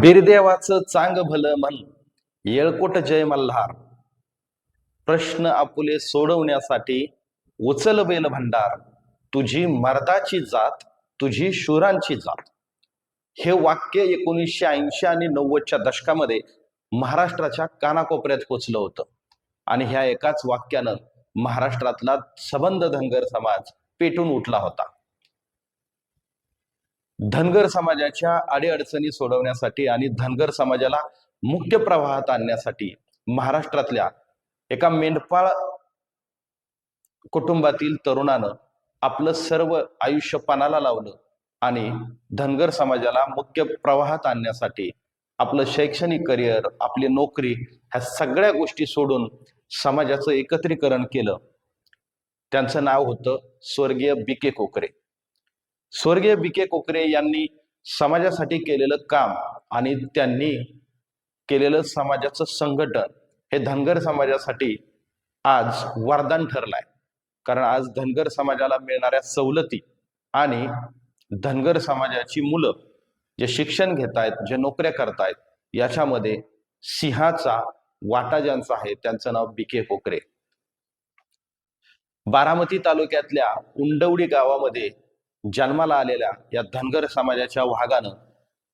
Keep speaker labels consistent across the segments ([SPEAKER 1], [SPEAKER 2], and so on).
[SPEAKER 1] बिरदेवाचं चांग भलं म्हण येळकोट जय मल्हार. प्रश्न आपुले सोडवण्यासाठी उचल बेल भंडार. तुझी मर्दाची जात तुझी शूरांची जात. हे वाक्य एकोणीसशे ऐंशी आणि नव्वदच्या दशकामध्ये महाराष्ट्राच्या कानाकोपऱ्यात पोचलं होतं. आणि ह्या एकाच वाक्यानं महाराष्ट्रातला सबंध धनगर समाज पेटून उठला होता. धनगर समाजाच्या अडीअडचणी सोडवण्यासाठी आणि धनगर समाजाला मुख्य प्रवाहात आणण्यासाठी महाराष्ट्रातल्या एका मेंढपाळ कुटुंबातील तरुणानं आपलं सर्व आयुष्य पणाला लावलं आणि धनगर समाजाला मुख्य प्रवाहात आणण्यासाठी आपलं शैक्षणिक करिअर आपली नोकरी ह्या सगळ्या गोष्टी सोडून समाजाचं एकत्रीकरण केलं. त्यांचं नाव होतं स्वर्गीय बी के कोकरे. स्वर्गीय बी के कोकरे यांनी समाजासाठी केलेलं काम आणि त्यांनी केलेलं समाजाचं संघटन हे धनगर समाजासाठी आज वरदान ठरलंय. कारण आज धनगर समाजाला मिळणाऱ्या सवलती आणि धनगर समाजाची मुलं जे शिक्षण घेत आहेत जे नोकऱ्या करतायत याच्यामध्ये सिंहाचा वाटा ज्यांचा आहे त्यांचं नाव बी के कोकरे. बारामती तालुक्यातल्या उंडवडी गावामध्ये जन्माला आलेल्या या धनगर समाजाच्या वाघानं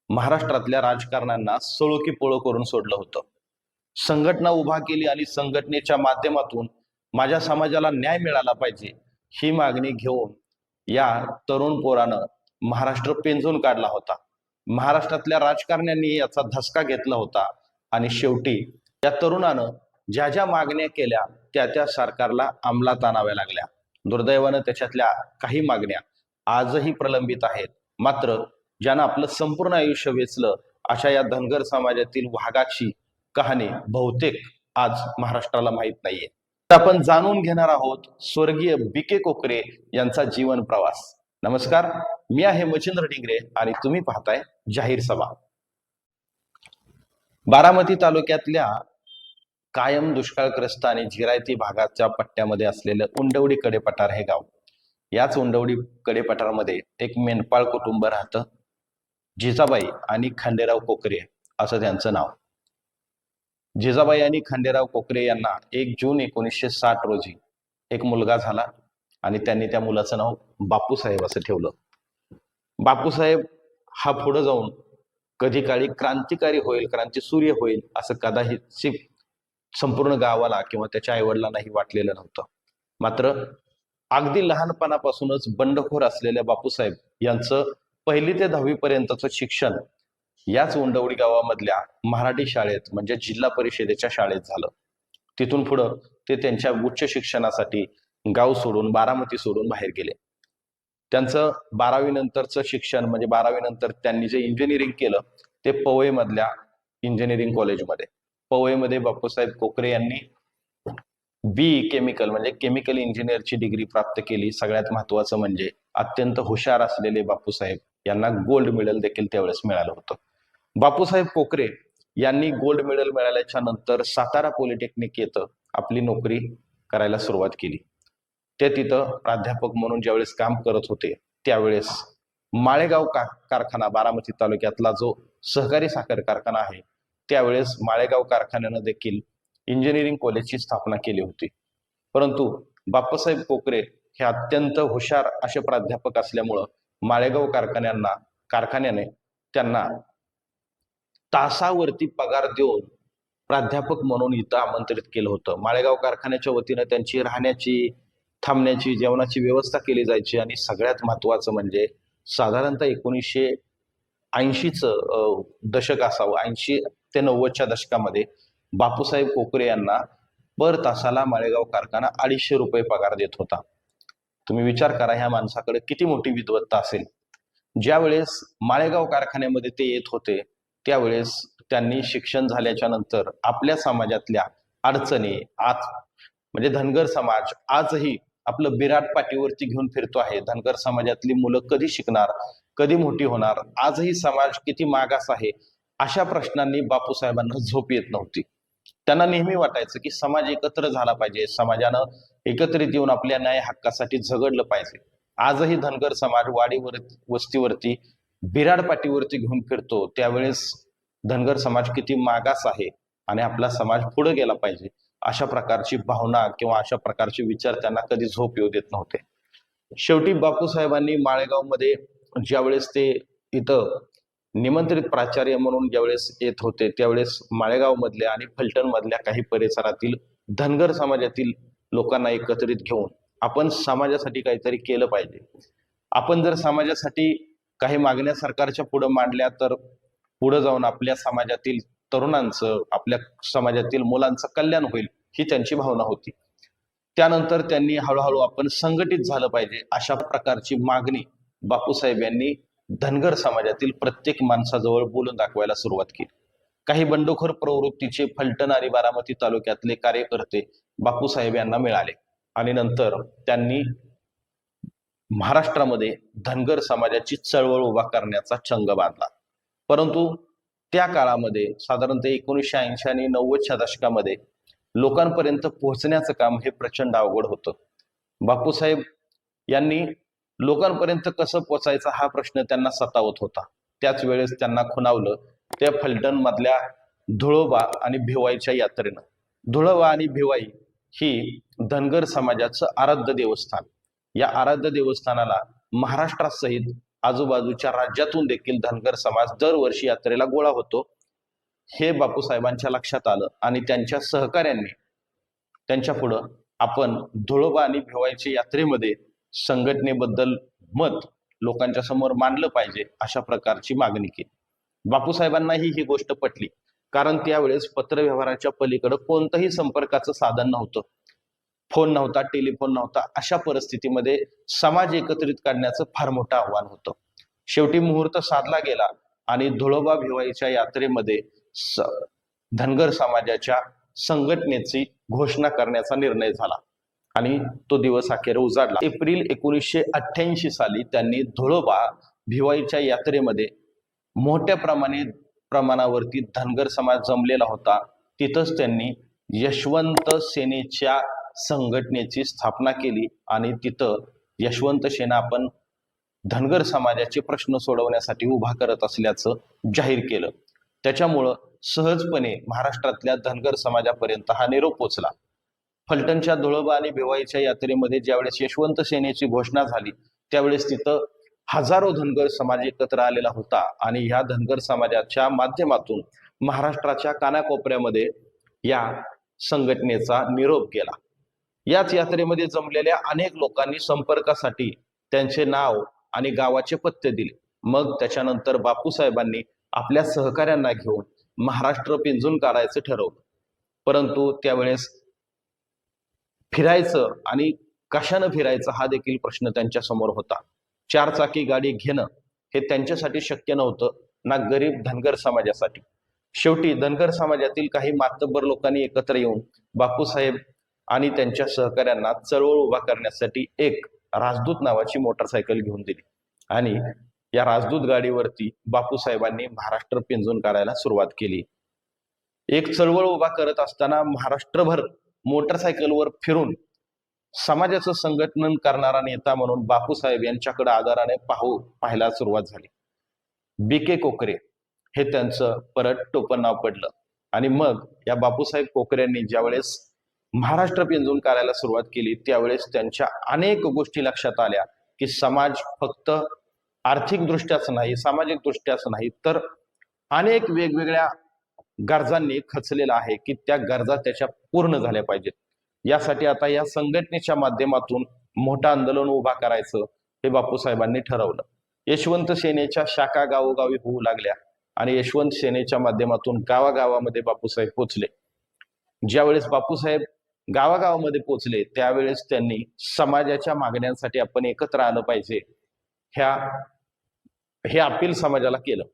[SPEAKER 1] महाराष्ट्रातल्या राजकारण्यांना सळोकी पोळो करून सोडलं होतं. संघटना उभा केली आणि संघटनेच्या माध्यमातून माझ्या समाजाला न्याय मिळाला पाहिजे ही मागणी घेऊन या तरुण पोरानं महाराष्ट्र पेंजून काढला होता. महाराष्ट्रातल्या राजकारण्यांनी याचा धसका घेतला होता आणि शेवटी या तरुणानं ज्या ज्या मागण्या केल्या त्या त्या सरकारला अंमलात आणाव्या लागल्या. दुर्दैवानं त्याच्यातल्या काही मागण्या आजही प्रलंबित आहेत. मात्र ज्यानं आपलं संपूर्ण आयुष्य वेचलं अशा या धनगर समाजातील वाघाची कहाणी बहुतेक आज महाराष्ट्राला माहीत नाहीये. तर आपण जाणून घेणार आहोत स्वर्गीय बीके कोकरे यांचा जीवन प्रवास. नमस्कार मी आहे मचिंद्र डिंगरे आणि तुम्ही पाहताय जाहीर सभा. बारामती तालुक्यातल्या कायम दुष्काळग्रस्त आणि जिरायती भागाच्या पट्ट्यामध्ये असलेलं उंडवडी कडेपठार हे गाव. याच उंडवडी कडेपठारमध्ये एक मेंढपाळ कुटुंब राहतं. जिजाबाई आणि खंडेराव कोकरे असं त्यांचं नाव. जिजाबाई आणि खंडेराव कोकरे यांना एक जून एकोणीसशे साठ रोजी एक मुलगा झाला आणि त्यांनी त्या मुलाचं नाव बापूसाहेब असं ठेवलं. बापूसाहेब हा पुढे जाऊन कधी काळी क्रांतिकारी होईल क्रांती सूर्य होईल असं कदाचित संपूर्ण गावाला किंवा त्याच्या आईवडिलांनाही वाटलेलं नव्हतं. मात्र अगदी लहानपणापासूनच बंडखोर असलेल्या बापूसाहेब यांचं पहिली ते दहावी पर्यंतचं शिक्षण याच उंडवडी गावामधल्या मराठी शाळेत म्हणजे जिल्हा परिषदेच्या शाळेत झालं. तिथून पुढं ते त्यांच्या उच्च शिक्षणासाठी गाव सोडून बारामती सोडून बाहेर गेले. त्यांचं बारावी नंतरचं शिक्षण म्हणजे बारावी नंतर त्यांनी जे इंजिनिअरिंग केलं ते पवईमधल्या इंजिनिअरिंग कॉलेजमध्ये पवईमध्ये बापूसाहेब कोकरे यांनी बी केमिकल म्हणजे केमिकल इंजिनिअरची डिग्री प्राप्त केली. सगळ्यात महत्वाचं म्हणजे अत्यंत हुशार असलेले बापूसाहेब यांना गोल्ड मेडल देखील त्यावेळेस मिळालं होतं. बापूसाहेब कोकरे यांनी गोल्ड मेडल मिळाल्याच्या नंतर सातारा पॉलिटेक्निक येतं आपली नोकरी करायला सुरुवात केली. ते तिथं प्राध्यापक म्हणून ज्यावेळेस काम करत होते त्यावेळेस माळेगाव का कारखाना बारामती तालुक्यातला जो सहकारी साखर कारखाना आहे त्यावेळेस माळेगाव कारखान्यानं देखील इंजिनिअरिंग कॉलेजची स्थापना केली होती. परंतु बाप्पासाहेब कोकरे हे अत्यंत हुशार असे प्राध्यापक असल्यामुळं माळेगाव कारखान्यांना कारखान्याने त्यांना तासावरती पगार देऊन प्राध्यापक म्हणून इथं आमंत्रित केलं होतं. माळेगाव कारखान्याच्या वतीनं त्यांची राहण्याची थांबण्याची जेवणाची व्यवस्था केली जायची आणि सगळ्यात महत्वाचं म्हणजे साधारणतः एकोणीसशे ऐंशीचं दशक असावं ऐंशी ते नव्वदच्या दशकामध्ये बापूसाहेब कोकरे यांना पर तासाला माळेगाव कारखाना अडीचशे रुपये पगार देत होता. तुम्ही विचार करा ह्या माणसाकडे किती मोठी विद्वत्ता असेल? ज्यावेळेस माळेगाव कारखान्यामध्ये ते येत होते त्यावेळेस त्यांनी शिक्षण झाल्याच्यानंतर आपल्या समाजातल्या अडचणी आज म्हणजे धनगर समाज आजही आपलं बिराट पाठीवरती घेऊन फिरतो आहे. धनगर समाजातली मुलं कधी शिकणार कधी मोठी होणार आजही समाज किती मागास आहे अशा प्रश्नांनी बापूसाहेबांना झोप येत नव्हती. त्यांना नेहमी वाटायचं की समाज एकत्र झाला पाहिजे. समाजानं एकत्रित येऊन आपल्या न्याय हक्कासाठी झगडलं पाहिजे. आजही धनगर समाज वाडीवर वस्तीवरती बिराड पाटीवरती घेऊन फिरतो. त्यावेळेस धनगर समाज किती मागास आहे आणि आपला समाज पुढे गेला पाहिजे अशा प्रकारची भावना किंवा अशा प्रकारचे विचार त्यांना कधी झोप येऊ देत नव्हते. शेवटी बापूसाहेबांनी माळेगावमध्ये ज्यावेळेस ते इथं निमंत्रित प्राचार्य म्हणून ज्यावेळेस येत होते त्यावेळेस माळेगाव मधल्या आणि फलटण मधल्या काही परिसरातील धनगर समाजातील लोकांना एकत्रित घेऊन आपण समाजासाठी काहीतरी केलं पाहिजे. आपण जर समाजासाठी काही मागण्या सरकारच्या पुढे मांडल्या तर पुढे जाऊन आपल्या समाजातील तरुणांचं आपल्या समाजातील मुलांचं कल्याण होईल ही त्यांची भावना होती. त्यानंतर त्यांनी हळूहळू आपण संघटित झालं पाहिजे अशा प्रकारची मागणी बापूसाहेब यांनी धनगर समाजातील प्रत्येक माणसाजवळ बोलून दाखवायला सुरुवात केली. काही बंडखोर प्रवृत्तीचे फलटण आणि बारामती तालुक्यातले कार्यकर्ते बापूसाहेब यांना मिळाले. आणि नंतर त्यांनी महाराष्ट्रामध्ये धनगर समाजाची चळवळ उभा करण्याचा चंग बांधला. परंतु त्या काळामध्ये साधारणतः एकोणीसशे ऐंशी आणि नव्वदच्या दशकामध्ये लोकांपर्यंत पोहोचण्याचं काम हे प्रचंड अवघड होतं. बापूसाहेब यांनी लोकांपर्यंत कसं पोचायचं हा प्रश्न त्यांना सतावत होता. त्याच वेळेस त्यांना खुणावलं त्या फलटण मधल्या धुळोबा आणि भिवाईच्या यात्रेनं. धुळोबा आणि भिवाई ही धनगर समाजाचं आराध्य देवस्थान. या आराध्य देवस्थानाला महाराष्ट्रासहित आजूबाजूच्या राज्यातून देखील धनगर समाज दरवर्षी यात्रेला गोळा होतो. हे बापूसाहेबांच्या लक्षात आलं आणि त्यांच्या सहकाऱ्यांनी त्यांच्या पुढं आपण धुळोबा आणि भिवाईच्या यात्रेमध्ये संघटनेबद्दल मत लोकांच्या समोर मांडलं पाहिजे अशा प्रकारची मागणी केली. बापूसाहेबांनाही ही गोष्ट पटली. कारण त्यावेळेस पत्रव्यवहाराच्या पलीकडे कोणतंही संपर्काचं साधन नव्हतं. फोन नव्हता टेलिफोन नव्हता अशा परिस्थितीमध्ये समाज एकत्रित काढण्याचं फार मोठं आव्हान होतं. शेवटी मुहूर्त साधला गेला आणि धुळोबा भिवाईच्या यात्रेमध्ये स- धनगर समाजाच्या संघटनेची घोषणा करण्याचा निर्णय झाला. आणि तो दिवस अखेर उजाडला. एप्रिल एकोणीसशे अठ्ठ्याऐंशी साली त्यांनी धुळोबा भिवाईच्या यात्रेमध्ये मोठ्या प्रमाणे प्रमाणावरती धनगर समाज जमलेला होता. तिथंच त्यांनी यशवंत सेनेच्या संघटनेची स्थापना केली आणि तिथं यशवंत सेना आपण धनगर समाजाचे प्रश्न सोडवण्यासाठी उभा करत असल्याचं जाहीर केलं. त्याच्यामुळं सहजपणे महाराष्ट्रातल्या धनगर समाजापर्यंत हा निरोप पोचला. फलटणच्या धुळोबा आणि भिवाईच्या यात्रेमध्ये ज्यावेळेस यशवंत सेनेची घोषणा झाली त्यावेळेस तिथं हजारो धनगर समाज एकत्र आलेला होता. आणि ह्या धनगर समाजाच्या माध्यमातून महाराष्ट्राच्या कानाकोपऱ्यामध्ये या संघटनेचा निरोप केला याच यात्रेमध्ये जमलेल्या अनेक लोकांनी संपर्कासाठी त्यांचे नाव आणि गावाचे पत्ते दिले. मग त्याच्यानंतर बापूसाहेबांनी आपल्या सहकाऱ्यांना घेऊन महाराष्ट्र पिंजून काढायचं ठरवलं. परंतु त्यावेळेस फिरायचं आणि कशानं फिरायचं हा देखील प्रश्न त्यांच्यासमोर होता. चार चाकी गाडी घेणं हे त्यांच्यासाठी शक्य नव्हतं ना गरीब धनगर समाजासाठी. शेवटी धनगर समाजातील काही मातब्बर लोकांनी एकत्र येऊन बापूसाहेब आणि त्यांच्या सहकाऱ्यांना चळवळ उभा करण्यासाठी एक राजदूत नावाची मोटरसायकल घेऊन दिली. आणि या राजदूत गाडीवरती बापूसाहेबांनी महाराष्ट्र पिंजून काढायला सुरुवात केली. एक चळवळ उभा करत असताना महाराष्ट्रभर मोटरसायकलवर फिरून समाजाचं संघटन करणारा नेता म्हणून बापूसाहेब यांच्याकडे आदराने पाहू पाहायला सुरुवात झाली. बी के कोकरे हे त्यांचं परत टोपण नाव पडलं. आणि मग या बापूसाहेब कोकरेंनी ज्यावेळेस महाराष्ट्र पिंजून करायला सुरुवात केली त्यावेळेस त्यांच्या अनेक गोष्टी लक्षात आल्या की समाज फक्त आर्थिक दृष्ट्याच नाही सामाजिक दृष्ट्याच नाही तर अनेक वेगवेगळ्या गरजांनी खचलेला आहे की त्या गरजा त्याच्या पूर्ण झाल्या पाहिजेत. यासाठी आता या संघटनेच्या माध्यमातून मोठं आंदोलन उभा करायचं हे बापूसाहेबांनी ठरवलं. यशवंत सेनेच्या शाखा गावोगावी होऊ लागल्या आणि यशवंत सेनेच्या माध्यमातून गावागावामध्ये बापूसाहेब पोचले. ज्यावेळेस बापूसाहेब गावागावामध्ये पोचले त्यावेळेस त्यांनी समाजाच्या मागण्यांसाठी आपण एकत्र आलं पाहिजे ह्या हे अपील समाजाला केलं.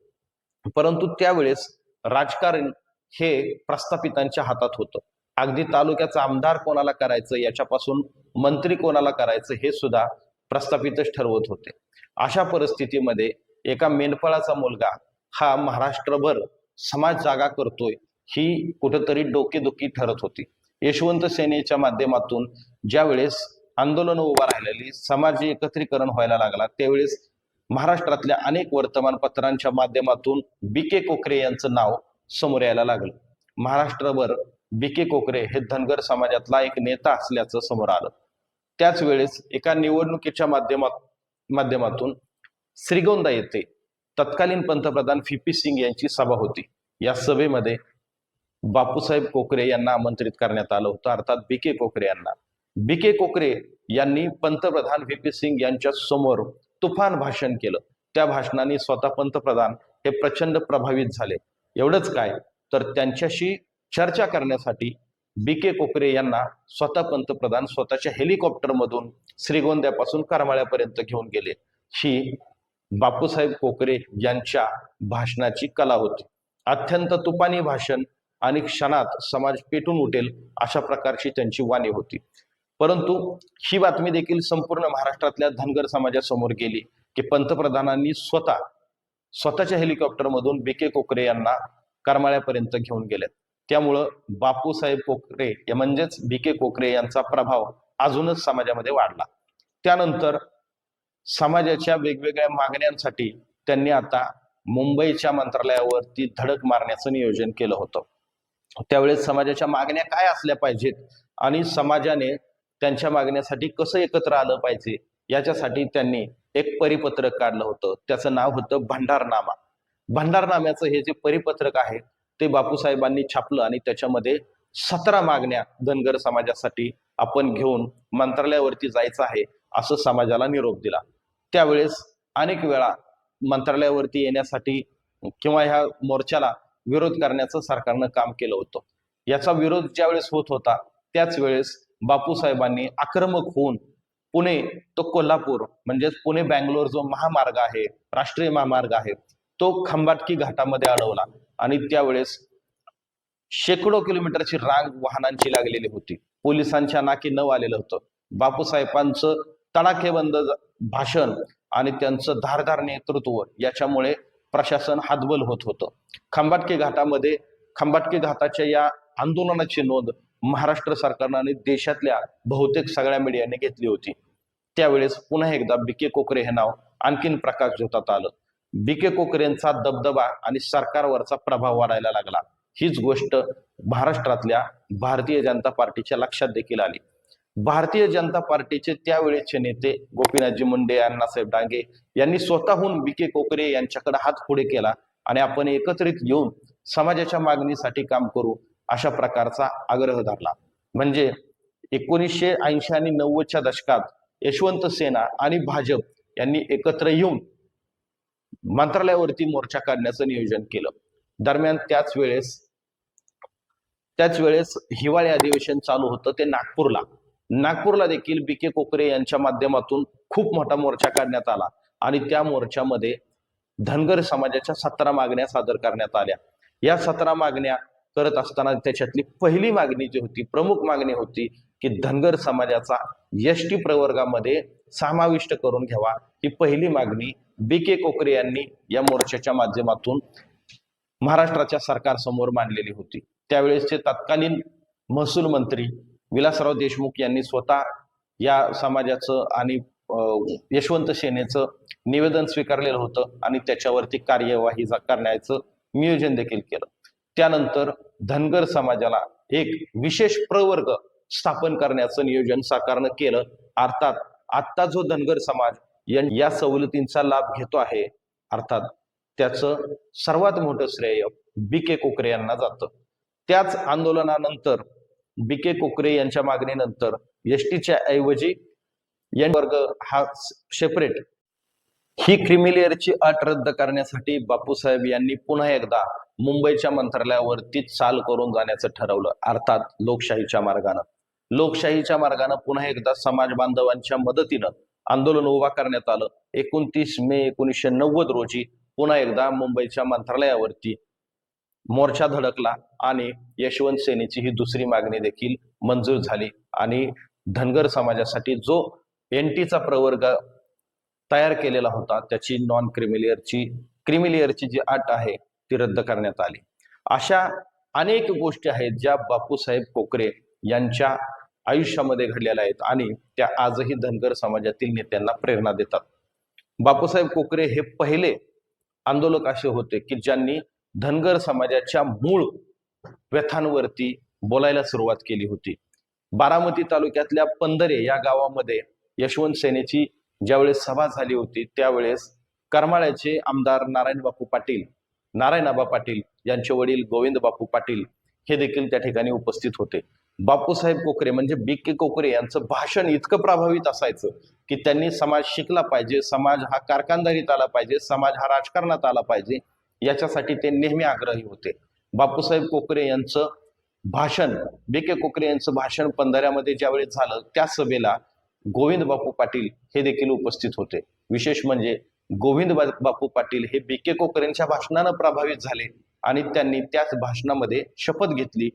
[SPEAKER 1] परंतु त्यावेळेस राजकारण हे प्रस्थापितांच्या हातात होतं. अगदी तालुक्याचा आमदार कोणाला करायचं याच्यापासून मंत्री कोणाला करायचं हे सुद्धा प्रस्थापितच ठरवत होते. अशा परिस्थितीमध्ये एका मेंढपाळाचा मुलगा हा महाराष्ट्रभर समाज जागा करतोय ही कुठंतरी डोकेदुखी ठरत होती. यशवंत सेनेच्या माध्यमातून ज्यावेळेस आंदोलन उभा राहिलेली समाज एकत्रीकरण व्हायला लागला त्यावेळेस महाराष्ट्रातल्या अनेक वर्तमानपत्रांच्या माध्यमातून बी के कोकरे यांचं नाव समोर यायला लागलं. महाराष्ट्रभर बी के कोकरे हे धनगर समाजातला एक नेता असल्याचं समोर आलं. त्याच वेळेस एका निवडणुकीच्या माध्यमात माध्यमातून श्रीगोंदा येथे तत्कालीन पंतप्रधान व्ही पी सिंग यांची सभा होती. या सभेमध्ये बापूसाहेब कोकरे यांना आमंत्रित करण्यात आलं होतं. अर्थात बी के कोकरे यांना. बी के कोकरे यांनी पंतप्रधान व्ही पी सिंग यांच्या समोर तुफान भाषण केलं. त्या भाषणाने स्वतः पंतप्रधान हे प्रचंड प्रभावित झाले. एवढंच काय तर त्यांच्याशी चर्चा करण्यासाठी बी के कोकरे यांना स्वतः पंतप्रधान स्वतःच्या हेलिकॉप्टरमधून श्रीगोंद्यापासून करमाळ्यापर्यंत घेऊन गेले. ही बापूसाहेब कोकरे यांच्या भाषणाची कला होती. अत्यंत तुपानी भाषण आणि क्षणात समाज पेटून उठेल अशा प्रकारची त्यांची वाणी होती. परंतु ही बातमी देखील संपूर्ण महाराष्ट्रातल्या धनगर समाजासमोर गेली की पंतप्रधानांनी स्वतः स्वतःच्या हेलिकॉप्टरमधून बी के कोकरे यांना करमाळ्यापर्यंत घेऊन गेलेत. त्यामुळं बापूसाहेब कोकरे म्हणजेच बी के कोकरे यांचा प्रभाव अजूनच समाजामध्ये वाढला. त्यानंतर समाजाच्या वेगवेगळ्या मागण्यांसाठी त्यांनी आता मुंबईच्या मंत्रालयावरती धडक मारण्याचं नियोजन केलं होतं. त्यावेळेस समाजाच्या मागण्या काय असल्या पाहिजेत आणि समाजाने त्यांच्या मागण्यासाठी कसं एकत्र आलं पाहिजे याच्यासाठी त्यांनी एक परिपत्रक काढलं होतं. त्याचं नाव होतं भंडारनामा. भंडारनाम्याचं हे जे परिपत्रक आहे ते बापूसाहेबांनी छापलं आणि त्याच्यामध्ये सतरा मागण्या धनगर समाजासाठी आपण घेऊन मंत्रालयावरती जायचं आहे असं समाजाला निरोप दिला. त्यावेळेस अनेक वेळा मंत्रालयावरती येण्यासाठी किंवा ह्या मोर्चाला विरोध करण्याचं सरकारनं काम केलं होतं. याचा विरोध ज्यावेळेस होत होता त्याच वेळेस बापूसाहेबांनी आक्रमक होऊन पुणे तो कोल्हापूर म्हणजेच पुणे बँगलोर जो महामार्ग आहे राष्ट्रीय महामार्ग आहे तो खंबाटकी घाटामध्ये अडवला. आणि त्यावेळेस शेकडो किलोमीटरची रांग वाहनांची लागलेली होती. पोलिसांच्या नाकी न आलेलं होतं. बापूसाहेबांचं तडाखेबंद भाषण आणि त्यांचं धारधार नेतृत्व याच्यामुळे प्रशासन हातबल होत होतं. खंबाटकी घाटामध्ये खंबाटकी घाटाच्या या आंदोलनाची नोंद महाराष्ट्र सरकारनं आणि देशातल्या बहुतेक सगळ्या मीडियाने घेतली होती. त्यावेळेस पुन्हा एकदा बी के कोकरे हे नाव आणखीन प्रकाश झोतात आलं. बीके कोकरेंचा दबदबा आणि सरकारवरचा प्रभाव वाढायला लागला. हीच गोष्ट महाराष्ट्रातल्या भारतीय जनता पार्टीच्या लक्षात देखील आली. भारतीय जनता पार्टीचे त्यावेळेचे नेते गोपीनाथजी मुंडे अण्णासाहेब डांगे यांनी स्वतःहून बी के कोकरे यांच्याकडे हात पुढे केला आणि आपण एकत्रित येऊन समाजाच्या मागणीसाठी काम करू अशा प्रकारचा आग्रह धरला. म्हणजे एकोणीसशे ऐंशी आणि नव्वदच्या दशकात यशवंत सेना आणि भाजप यांनी एकत्र येऊन मंत्रालयावरती मोर्चा काढण्याचं नियोजन केलं. दरम्यान त्याच वेळेस त्याच वेळेस हिवाळी अधिवेशन चालू होतं ते नागपूरला. नागपूरला देखील बी के कोकरे यांच्या माध्यमातून खूप मोठा मोर्चा काढण्यात आला आणि त्या मोर्चामध्ये धनगर समाजाच्या सतरा मागण्या सादर करण्यात आल्या. या सतरा मागण्या करत असताना त्याच्यातली पहिली मागणी जी होती प्रमुख मागणी होती की धनगर समाजाचा एस टी प्रवर्गामध्ये समाविष्ट करून घ्यावा. ही पहिली मागणी बी के कोकरे यांनी या मोर्चाच्या माध्यमातून महाराष्ट्राच्या सरकारसमोर मांडलेली होती. त्यावेळेसचे तत्कालीन महसूल मंत्री विलासराव देशमुख यांनी स्वतः या समाजाचं आणि यशवंत सेनेचं निवेदन स्वीकारलेलं होतं आणि त्याच्यावरती कार्यवाही करण्याचं नियोजन देखील केलं. त्यानंतर धनगर समाजाला एक विशेष प्रवर्ग स्थापन करण्याचं नियोजन सरकारनं केलं. अर्थात आत्ता जो धनगर समाज या- सवलतींचा लाभ घेतो आहे अर्थात त्याचं सर्वात मोठं श्रेय बी के कोकरे यांना जातं. त्याच आंदोलनानंतर बी के कोकरे यांच्या मागणीनंतर एस टीच्या ऐवजी यन वर्ग हा सेपरेट ही क्रिमिलेअरची अट रद्द करण्यासाठी बापूसाहेब यांनी पुन्हा एकदा मुंबईच्या मंत्रालयावरती चाल करून जाण्याचं ठरवलं. अर्थात लोकशाहीच्या मार्गानं. लोकशाहीच्या मार्गानं पुन्हा एकदा समाज बांधवांच्या मदतीनं आंदोलन उभा करण्यात आलं. एकोणतीस मे एकोणीसशे नव्वद रोजी पुन्हा एकदा मुंबईच्या मंत्रालयावरती मोर्चा धडकला आणि यशवंत सेनेची ही दुसरी मागणी देखील मंजूर झाली. आणि धनगर समाजासाठी जो एनटीचा प्रवर्ग तयार केलेला होता. त्याची नॉन क्रिमिलियरची क्रिमिलियरची जी अट आहे ती रद्द करण्यात आली. अशा अनेक गोष्टी आहेत ज्या बापूसाहेब कोकरे यांच्या आयुष्यामध्ये घडलेल्या आहेत आणि त्या आजही धनगर समाजातील नेत्यांना प्रेरणा देतात. बापूसाहेब कोकरे हे पहिले आंदोलक असे होते की ज्यांनी धनगर समाजाच्या मूळ व्यथांवरती बोलायला सुरुवात केली होती. बारामती तालुक्यातल्या पंधरे या गावामध्ये यशवंत सेनेची ज्यावेळेस सभा झाली होती त्यावेळेस करमाळ्याचे आमदार नारायण बापू पाटील नारायणाबा पाटील यांचे वडील गोविंद बापू पाटील हे देखील त्या ठिकाणी उपस्थित होते. बापूसाहेब कोकरे म्हणजे बी के कोकरे यांचं भाषण इतकं प्रभावित असायचं की त्यांनी समाज शिकला पाहिजे समाज हा कारखानदारीत आला पाहिजे समाज हा राजकारणात आला पाहिजे याच्यासाठी ते नेहमी आग्रही होते. बापूसाहेब कोकरे यांचं भाषण बी के कोकरे यांचं भाषण पंधऱ्यामध्ये ज्यावेळेस झालं त्या सभेला गोविंद बापू पाटील हे देखील उपस्थित होते. विशेष म्हणजे गोविंद बापू पाटील हे बी के कोकरेंच्या भाषणानं प्रभावित झाले आणि त्यांनी त्याच भाषणामध्ये शपथ घेतली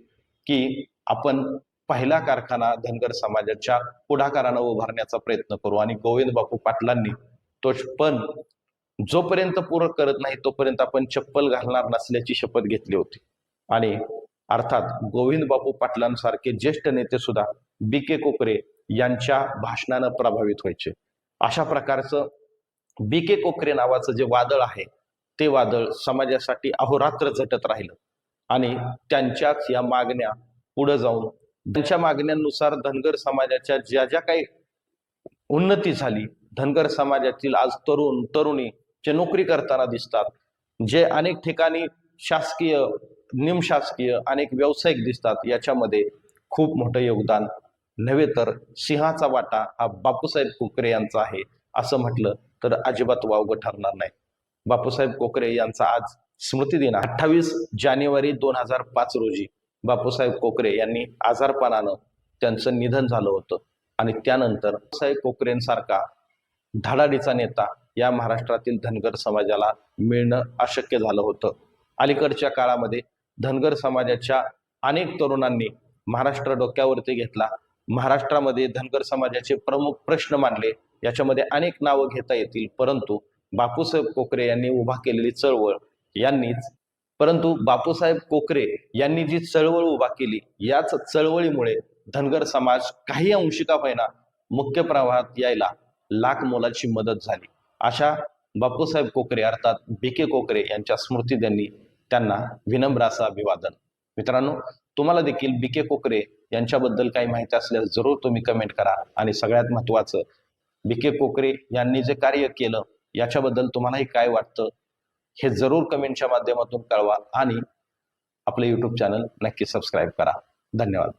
[SPEAKER 1] की आपण पहिला कारखाना धनगर समाजाच्या पुढाकारानं उभारण्याचा प्रयत्न करू आणि गोविंद बापू पाटलांनी तो पण जोपर्यंत पूर्ण करत नाही तोपर्यंत आपण चप्पल घालणार नसल्याची शपथ घेतली होती. आणि अर्थात गोविंद बापू पाटलांसारखे ज्येष्ठ नेते सुद्धा बी के कोकरे यांच्या भाषणानं प्रभावित व्हायचे. अशा प्रकारचं बी के कोकरे नावाचं जे वादळ आहे ते वादळ समाजासाठी अहोरात्र झटत राहिलं. आणि त्यांच्याच या मागण्या पुढे जाऊन त्यांच्या मागण्यांनुसार धनगर समाजाच्या ज्या ज्या काही उन्नती झाली धनगर समाजातील आज तरुण तरुणी जे नोकरी करताना दिसतात जे अनेक ठिकाणी शासकीय निमशासकीय अनेक व्यावसायिक दिसतात याच्यामध्ये खूप मोठं योगदान नव्हे तर सिंहाचा वाटा हा बापूसाहेब कोकरे यांचा आहे असं म्हटलं तर अजिबात वावगं ठरणार नाही. बापूसाहेब कोकरे यांचा आज स्मृती दिन अठ्ठावीस जानेवारी दोन हजार पाच रोजी बापूसाहेब कोकरे यांनी आजारपणानं त्यांचं निधन झालं होतं. आणि त्यानंतर साहेब कोकरेंसारखा धडाडीचा नेता या महाराष्ट्रातील धनगर समाजाला मिळणं अशक्य झालं होतं. अलीकडच्या काळामध्ये धनगर समाजाच्या अनेक तरुणांनी महाराष्ट्र डोक्यावरती घेतला. महाराष्ट्रामध्ये धनगर समाजाचे प्रमुख प्रश्न मांडले. याच्यामध्ये अनेक नावं घेता येतील. परंतु बापूसाहेब कोकरे यांनी उभा केलेली चळवळ यांनीच परंतु बापूसाहेब कोकरे यांनी जी चळवळ उभा केली याच चळवळीमुळे धनगर समाज काही अंशी का होईना मुख्य प्रवाहात यायला लाख मोलाची मदत झाली. अशा बापूसाहेब कोकरे अर्थात बी के कोकरे यांच्या स्मृतीदिनी त्यांना विनम्र असं अभिवादन. मित्रांनो तुम्हाला देखील बी के कोकरे यांच्याबद्दल काही माहिती असल्यास जरूर तुम्ही कमेंट करा. आणि सगळ्यात महत्वाचं बी के कोकरे यांनी जे कार्य केलं याच्याबद्दल तुम्हालाही काय वाटतं हे जरूर कमेंटच्या माध्यमातून कळवा. आणि आपलं युट्यूब चॅनल नक्की सबस्क्राईब करा. धन्यवाद.